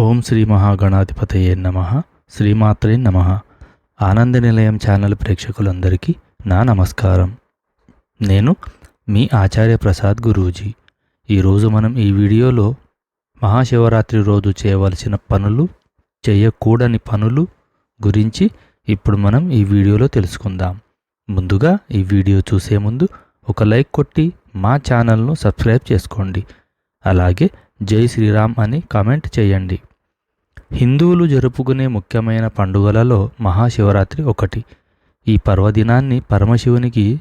ఓం శ్రీ మహాగణాధిపతయే నమ శ్రీమాత్రే నమ. ఆనంద నిలయం ఛానల్ ప్రేక్షకులందరికీ నా నమస్కారం. నేను మీ ఆచార్య ప్రసాద్ గురూజీ. ఈరోజు మనం ఈ వీడియోలో మహాశివరాత్రి రోజు చేయవలసిన పనులు చేయకూడని పనులు గురించి ఇప్పుడు మనం ఈ వీడియోలో తెలుసుకుందాం. ముందుగా ఈ వీడియో చూసే ముందు ఒక లైక్ కొట్టి మా ఛానల్ను సబ్స్క్రైబ్ చేసుకోండి. అలాగే జై శ్రీరామ్ అని కామెంట్ చేయండి. హిందువులు జరుపుకునే ముఖ్యమైన పండుగలలో మహాశివరాత్రి ఒకటి. ఈ పర్వదినాన్ని పరమశివునికి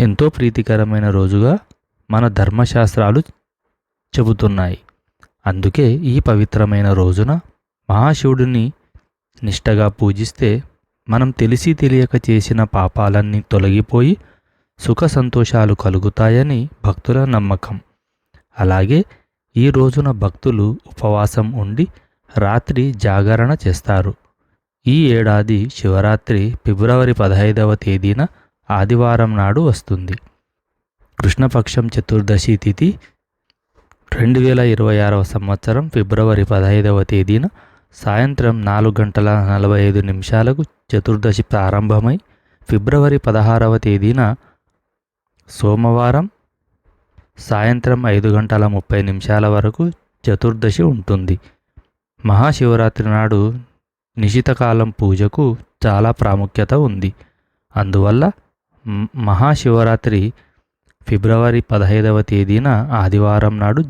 ఎంతో ప్రీతికరమైన రోజుగా మన ధర్మశాస్త్రాలు చెబుతున్నాయి. అందుకే ఈ పవిత్రమైన రోజున మహాశివుడిని నిష్టగా పూజిస్తే మనం తెలిసి తెలియక చేసిన పాపాలన్నీ తొలగిపోయి సుఖ సంతోషాలు కలుగుతాయని భక్తుల నమ్మకం. అలాగే ఈ రోజున భక్తులు ఉపవాసం ఉండి రాత్రి జాగరణ చేస్తారు. ఈ ఏడాది శివరాత్రి ఫిబ్రవరి పదహైదవ తేదీన ఆదివారం నాడు వస్తుంది. కృష్ణపక్షం చతుర్దశి తిథి రెండు వేల ఇరవై ఆరవ సంవత్సరం ఫిబ్రవరి పదహైదవ తేదీన సాయంత్రం నాలుగు గంటల నలభై ఐదు నిమిషాలకు చతుర్దశి ప్రారంభమై ఫిబ్రవరి పదహారవ తేదీన సోమవారం సాయంత్రం ఐదు గంటల ముప్పై నిమిషాల వరకు చతుర్దశి ఉంటుంది. మహాశివరాత్రి నాడు నిశితకాలం పూజకు చాలా ప్రాముఖ్యత ఉంది. అందువల్ల మహాశివరాత్రి ఫిబ్రవరి పదహైదవ తేదీన ఆదివారం నాడు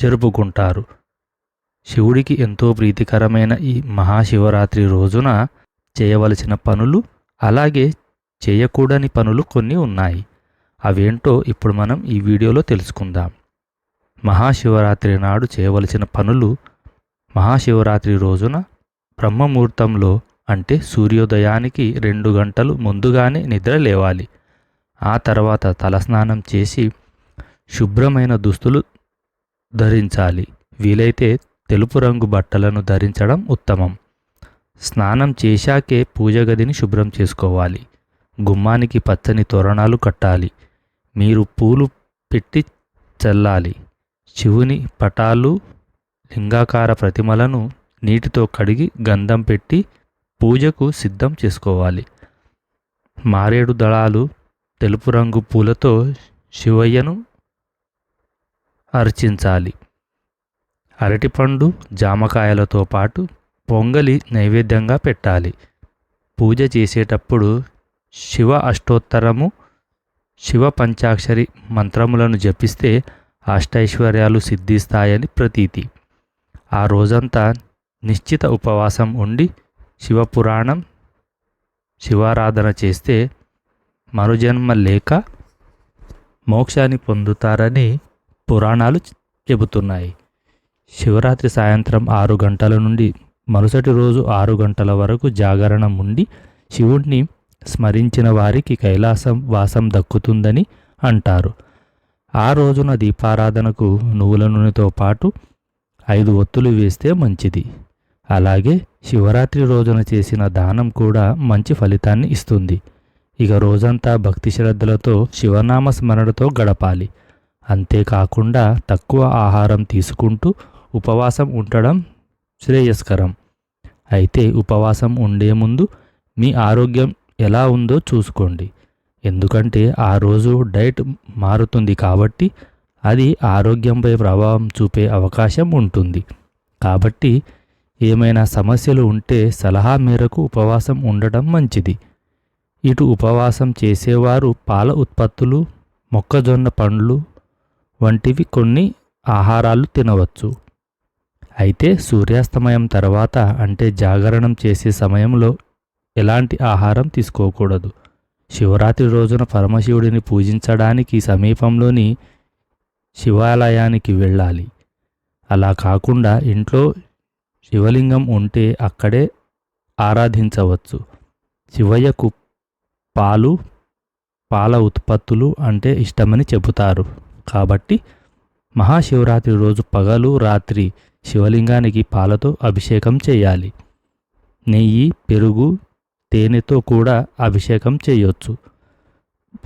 జరుపుకుంటారు. శివుడికి ఎంతో ప్రీతికరమైన ఈ మహాశివరాత్రి రోజున చేయవలసిన పనులు అలాగే చేయకూడని పనులు కొన్ని ఉన్నాయి. అవేంటో ఇప్పుడు మనం ఈ వీడియోలో తెలుసుకుందాం. మహాశివరాత్రి నాడు చేయవలసిన పనులు మహాశివరాత్రి రోజున బ్రహ్మముహూర్తంలో అంటే సూర్యోదయానికి రెండు గంటలు ముందుగానే నిద్ర లేవాలి. ఆ తర్వాత తలస్నానం చేసి శుభ్రమైన దుస్తులు ధరించాలి. వీలైతే తెలుపు రంగు బట్టలను ధరించడం ఉత్తమం. స్నానం చేశాకే పూజ గదిని శుభ్రం చేసుకోవాలి. గుమ్మానికి పచ్చని తోరణాలు కట్టాలి. మీరు పూలు పెట్టి చల్లాలి. శివుని పటాలు లింగాకార ప్రతిమలను నీటితో కడిగి గంధం పెట్టి పూజకు సిద్ధం చేసుకోవాలి. మారేడు దళాలు తెలుపు రంగు పూలతో శివయ్యను అర్చించాలి. అరటిపండు జామకాయలతో పాటు పొంగలి నైవేద్యంగా పెట్టాలి. పూజ చేసేటప్పుడు శివ అష్టోత్తరము శివ పంచాక్షరి మంత్రములను జపిస్తే అష్టైశ్వర్యాలు సిద్ధిస్తాయని ప్రతీతి. ఆ రోజంతా నిశ్చిత ఉపవాసం ఉండి శివపురాణం శివారాధన చేస్తే మరుజన్మ లేక మోక్షాన్ని పొందుతారని పురాణాలు చెబుతున్నాయి. శివరాత్రి సాయంత్రం ఆరు గంటల నుండి మరుసటి రోజు ఆరు గంటల వరకు జాగరణం ఉండి శివుణ్ణి స్మరించిన వారికి కైలాసం వాసం దక్కుతుందని అంటారు. ఆ రోజున దీపారాధనకు నువ్వుల నూనెతో పాటు ఐదు ఒత్తులు వేస్తే మంచిది. అలాగే శివరాత్రి రోజున చేసిన దానం కూడా మంచి ఫలితాన్ని ఇస్తుంది. ఇక రోజంతా భక్తి శ్రద్ధలతో శివనామ స్మరణతో గడపాలి. అంతేకాకుండా తక్కువ ఆహారం తీసుకుంటూ ఉపవాసం ఉండడం శ్రేయస్కరం. అయితే ఉపవాసం ఉండే ముందు మీ ఆరోగ్యం ఎలా ఉందో చూసుకోండి. ఎందుకంటే ఆ రోజు డైట్ మారుతుంది కాబట్టి అది ఆరోగ్యంపై ప్రభావం చూపే అవకాశం ఉంటుంది. కాబట్టి ఏమైనా సమస్యలు ఉంటే సలహా మేరకు ఉపవాసం ఉండటం మంచిది. ఇటు ఉపవాసం చేసేవారు పాల ఉత్పత్తులు మొక్కజొన్న పండ్లు వంటివి కొన్ని ఆహారాలు తినవచ్చు. అయితే సూర్యాస్తమయం తర్వాత అంటే జాగరణం చేసే సమయంలో ఎలాంటి ఆహారం తీసుకోకూడదు. శివరాత్రి రోజున పరమశివుడిని పూజించడానికి సమీపంలోని శివాలయానికి వెళ్ళాలి. అలా కాకుండా ఇంట్లో శివలింగం ఉంటే అక్కడే ఆరాధించవచ్చు. శివయ్యకు పాలు పాల ఉత్పత్తులు అంటే ఇష్టమని చెబుతారు. కాబట్టి మహాశివరాత్రి రోజు పగలు రాత్రి శివలింగానికి పాలతో అభిషేకం చేయాలి. నెయ్యి పెరుగు తేనెతో కూడా అభిషేకం చేయొచ్చు.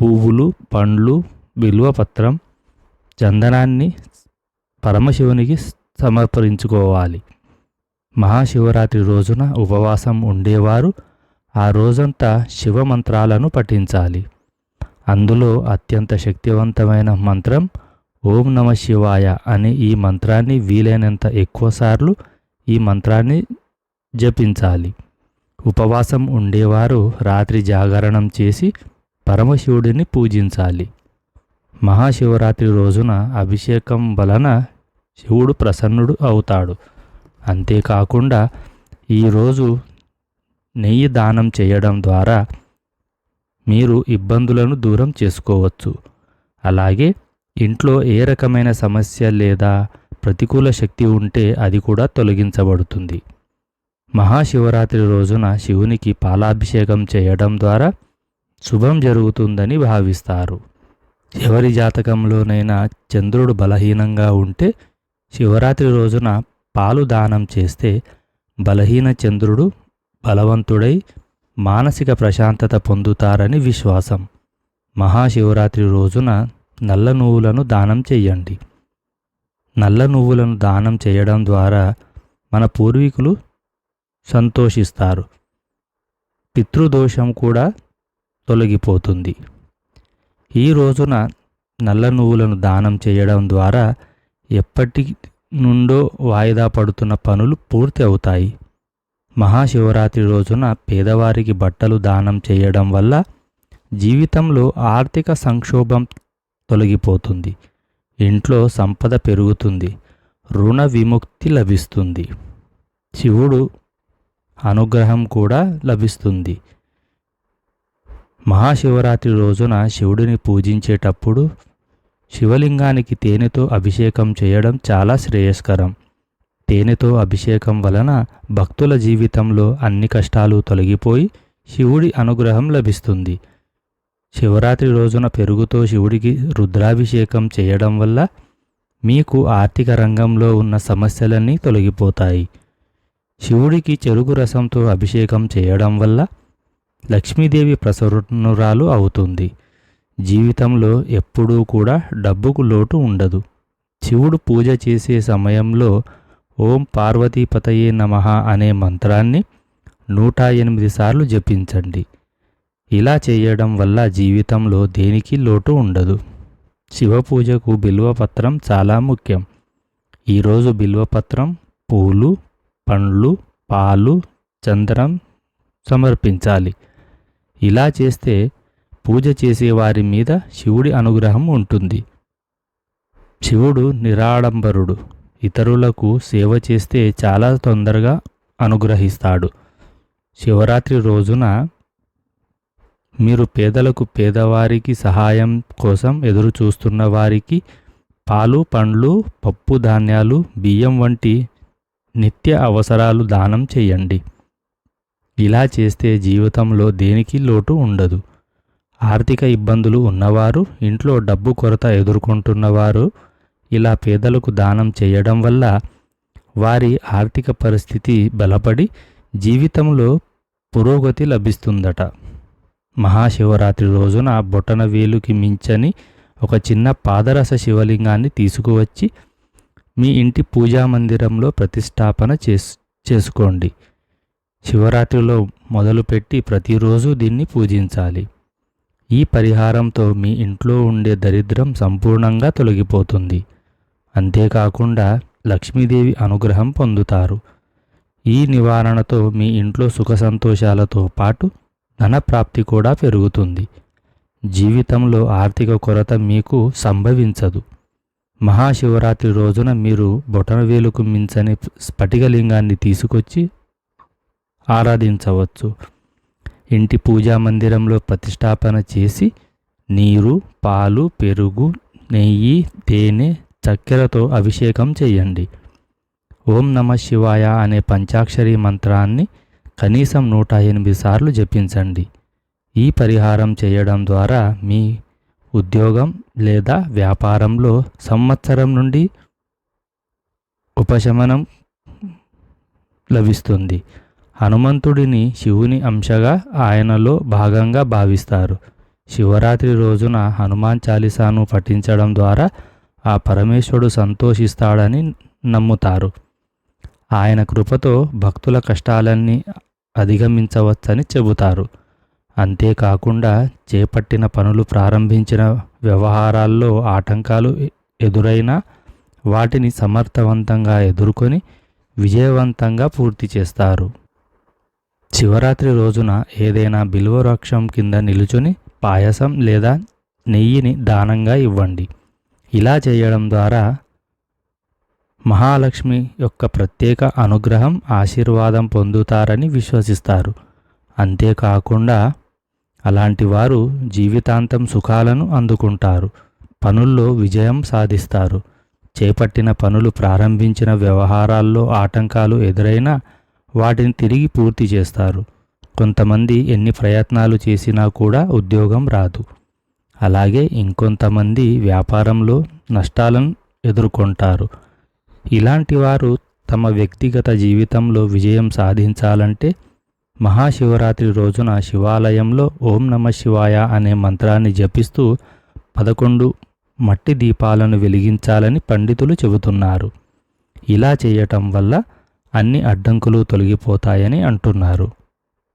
పువ్వులు పండ్లు బిల్వపత్రం చందనాన్ని పరమశివునికి సమర్పించుకోవాలి మహాశివరాత్రి రోజున ఉపవాసం ఉండేవారు ఆ రోజంతా శివ మంత్రాలను పఠించాలి. అందులో అత్యంత శక్తివంతమైన మంత్రం ఓం నమ శివాయ అనే ఈ మంత్రాన్ని వీలైనంత ఎక్కువసార్లు ఈ మంత్రాన్ని జపించాలి. ఉపవాసం ఉండేవారు రాత్రి జాగరణం చేసి పరమశివుడిని పూజించాలి. మహాశివరాత్రి రోజున అభిషేకం వలన శివుడు ప్రసన్నుడు అవుతాడు. అంతేకాకుండా ఈరోజు నెయ్యి దానం చేయడం ద్వారా మీరు ఇబ్బందులను దూరం చేసుకోవచ్చు. అలాగే ఇంట్లో ఏ రకమైన సమస్య లేదా ప్రతికూల శక్తి ఉంటే అది కూడా తొలగించబడుతుంది. మహాశివరాత్రి రోజున శివునికి పాలాభిషేకం చేయడం ద్వారా శుభం జరుగుతుందని భావిస్తారు. ఎవరి జాతకంలోనైనా చంద్రుడు బలహీనంగా ఉంటే శివరాత్రి రోజున పాలు దానం చేస్తే బలహీన చంద్రుడు బలవంతుడై మానసిక ప్రశాంతత పొందుతారని విశ్వాసం. మహాశివరాత్రి రోజున నల్ల నువ్వులను దానం చేయండి. నల్ల నువ్వులను దానం చేయడం ద్వారా మన పూర్వీకులు సంతోషిస్తారు. పితృదోషం కూడా తొలగిపోతుంది. ఈ రోజున నల్ల నువ్వులను దానం చేయడం ద్వారా ఎప్పటి నుండో వాయిదా పడుతున్న పనులు పూర్తి అవుతాయి. మహాశివరాత్రి రోజున పేదవారికి బట్టలు దానం చేయడం వల్ల జీవితంలో ఆర్థిక సంక్షోభం తొలగిపోతుంది. ఇంట్లో సంపద పెరుగుతుంది. రుణ విముక్తి లభిస్తుంది. శివుడు అనుగ్రహం కూడా లభిస్తుంది. మహాశివరాత్రి రోజున శివుడిని పూజించేటప్పుడు శివలింగానికి తేనెతో అభిషేకం చేయడం చాలా శ్రేయస్కరం. తేనెతో అభిషేకం వలన భక్తుల జీవితంలో అన్ని కష్టాలు తొలగిపోయి శివుడి అనుగ్రహం లభిస్తుంది. శివరాత్రి రోజున పెరుగుతో శివుడికి రుద్రాభిషేకం చేయడం వల్ల మీకు ఆర్థిక రంగంలో ఉన్న సమస్యలన్నీ తొలగిపోతాయి. శివుడికి చెరుకు రసంతో అభిషేకం చేయడం వల్ల లక్ష్మీదేవి ప్రసన్నురాలు అవుతుంది. జీవితంలో ఎప్పుడూ కూడా డబ్బుకు లోటు ఉండదు. శివుడు పూజ చేసే సమయంలో ఓం పార్వతీపతయే నమః అనే మంత్రాన్ని నూట ఎనిమిది సార్లు జపించండి. ఇలా చేయడం వల్ల జీవితంలో దేనికి లోటు ఉండదు. శివ పూజకు బిల్వపత్రం చాలా ముఖ్యం. ఈరోజు బిల్వపత్రం పూలు పండ్లు పాలు చంద్రం సమర్పించాలి. ఇలా చేస్తే పూజ చేసే వారి మీద శివుడి అనుగ్రహం ఉంటుంది. శివుడు నిరాడంబరుడు. ఇతరులకు సేవ చేస్తే చాలా తొందరగా అనుగ్రహిస్తాడు. శివరాత్రి రోజున మీరు పేదలకు పేదవారికి సహాయం కోసం ఎదురు చూస్తున్న వారికి పాలు పండ్లు పప్పు ధాన్యాలు బియ్యం వంటి నిత్య అవసరాలు దానం చేయండి. ఇలా చేస్తే జీవితంలో దేనికి లోటు ఉండదు. ఆర్థిక ఇబ్బందులు ఉన్నవారు ఇంట్లో డబ్బు కొరత ఎదుర్కొంటున్నవారు ఇలా పేదలకు దానం చేయడం వల్ల వారి ఆర్థిక పరిస్థితి బలపడి జీవితంలో పురోగతి లభిస్తుందట. మహాశివరాత్రి రోజున బొటన వేలుకి మించని ఒక చిన్న పాదరస శివలింగాన్ని తీసుకువచ్చి మీ ఇంటి పూజా మందిరంలో ప్రతిష్టాపన చేస్ చేసుకోండి. శివరాత్రిలో మొదలుపెట్టి ప్రతిరోజు దీన్ని పూజించాలి. ఈ పరిహారంతో మీ ఇంట్లో ఉండే దరిద్రం సంపూర్ణంగా తొలగిపోతుంది. అంతేకాకుండా లక్ష్మీదేవి అనుగ్రహం పొందుతారు. ఈ నివారణతో మీ ఇంట్లో సుఖ సంతోషాలతో పాటు ధనప్రాప్తి కూడా పెరుగుతుంది. జీవితంలో ఆర్థిక కొరత మీకు సంభవించదు. మహాశివరాత్రి రోజున మీరు బొటనవేలుకు మించని స్ఫటికలింగాన్ని తీసుకొచ్చి ఆరాధించవచ్చు. ఇంటి పూజా మందిరంలో ప్రతిష్టాపన చేసి నీరు పాలు పెరుగు నెయ్యి తేనె చక్కెరతో అభిషేకం చేయండి. ఓం నమ శివాయ అనే పంచాక్షరి మంత్రాన్ని కనీసం నూట ఎనిమిది సార్లు జపించండి. ఈ పరిహారం చేయడం ద్వారా మీ ఉద్యోగం లేదా వ్యాపారంలో సంవత్సరం నుండి ఉపశమనం లభిస్తుంది. హనుమంతుడిని శివుని అంశగా ఆయనలో భాగంగా భావిస్తారు. శివరాత్రి రోజున హనుమాన్ చాలీసాను పఠించడం ద్వారా ఆ పరమేశ్వరుడు సంతోషిస్తాడని నమ్ముతారు. ఆయన కృపతో భక్తుల కష్టాలన్నీ అధిగమించవచ్చని చెబుతారు. అంతేకాకుండా చేపట్టిన పనులు ప్రారంభించిన వ్యవహారాల్లో ఆటంకాలు ఎదురైనా వాటిని సమర్థవంతంగా ఎదుర్కొని విజయవంతంగా పూర్తి చేస్తారు. శివరాత్రి రోజున ఏదైనా బిల్వవృక్షం కింద నిలుచుని పాయసం లేదా నెయ్యిని దానంగా ఇవ్వండి. ఇలా చేయడం ద్వారా మహాలక్ష్మి యొక్క ప్రత్యేక అనుగ్రహం ఆశీర్వాదం పొందుతారని విశ్వసిస్తారు. అంతేకాకుండా అలాంటి వారు జీవితాంతం సుఖాలను అందుకుంటారు. పనుల్లో విజయం సాధిస్తారు. చేపట్టిన పనులు ప్రారంభించిన వ్యవహారాల్లో ఆటంకాలు ఎదురైనా వాటిని తిరిగి పూర్తి చేస్తారు. కొంతమంది ఎన్ని ప్రయత్నాలు చేసినా కూడా ఉద్యోగం రాదు. అలాగే ఇంకొంతమంది వ్యాపారంలో నష్టాలను ఎదుర్కొంటారు. ఇలాంటి వారు తమ వ్యక్తిగత జీవితంలో విజయం సాధించాలంటే మహాశివరాత్రి రోజున శివాలయంలో ఓం నమ శివాయ అనే మంత్రాన్ని జపిస్తూ పదకొండు మట్టి దీపాలను వెలిగించాలని పండితులు చెబుతున్నారు. ఇలా చేయటం వల్ల అన్ని అడ్డంకులు తొలగిపోతాయని అంటున్నారు.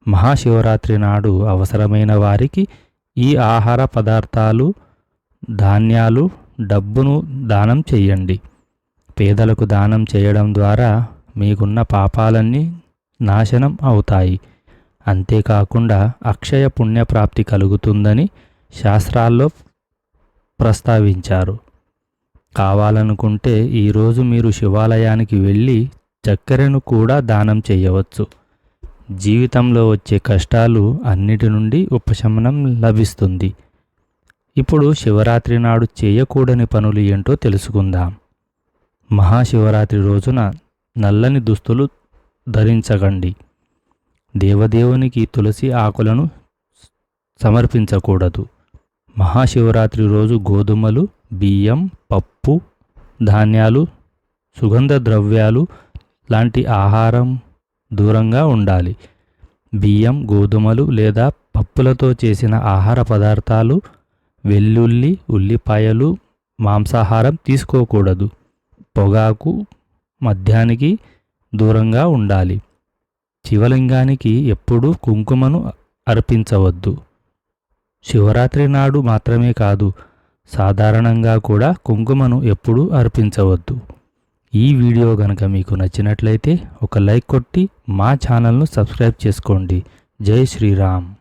మహాశివరాత్రి నాడు అవసరమైన వారికి ఈ ఆహార పదార్థాలు ధాన్యాలు డబ్బును దానం చేయండి. పేదలకు దానం చేయడం ద్వారా మీకున్న పాపాలన్నీ నాశనం అవుతాయి. అంతేకాకుండా అక్షయ పుణ్యప్రాప్తి కలుగుతుందని శాస్త్రాల్లో ప్రస్తావించారు. కావాలనుకుంటే ఈరోజు మీరు శివాలయానికి వెళ్ళి చక్కెరను కూడా దానం చేయవచ్చు. జీవితంలో వచ్చే కష్టాలు అన్నిటి నుండి ఉపశమనం లభిస్తుంది. ఇప్పుడు శివరాత్రి నాడు చేయకూడని పనులు ఏంటో తెలుసుకుందాం. మహాశివరాత్రి రోజున నల్లని దుస్తులు ధరించకండి. దేవదేవునికి తులసి ఆకులను సమర్పించకూడదు. మహాశివరాత్రి రోజు గోధుమలు బియ్యం పప్పు ధాన్యాలు సుగంధ ద్రవ్యాలు లాంటి ఆహారం దూరంగా ఉండాలి. బియ్యం గోధుమలు లేదా పప్పులతో చేసిన ఆహార పదార్థాలు వెల్లుల్లి ఉల్లిపాయలు మాంసాహారం తీసుకోకూడదు. పొగాకు మద్యానికి దూరంగా ఉండాలి. శివలింగానికి ఎప్పుడూ కుంకుమను అర్పించవద్దు. శివరాత్రి నాడు మాత్రమే కాదు సాధారణంగా కూడా కుంకుమను ఎప్పుడూ అర్పించవద్దు. ఈ వీడియో కనుక మీకు నచ్చినట్లయితే ఒక లైక్ కొట్టి మా ఛానల్ను సబ్స్క్రైబ్ చేసుకోండి. జై శ్రీరామ్.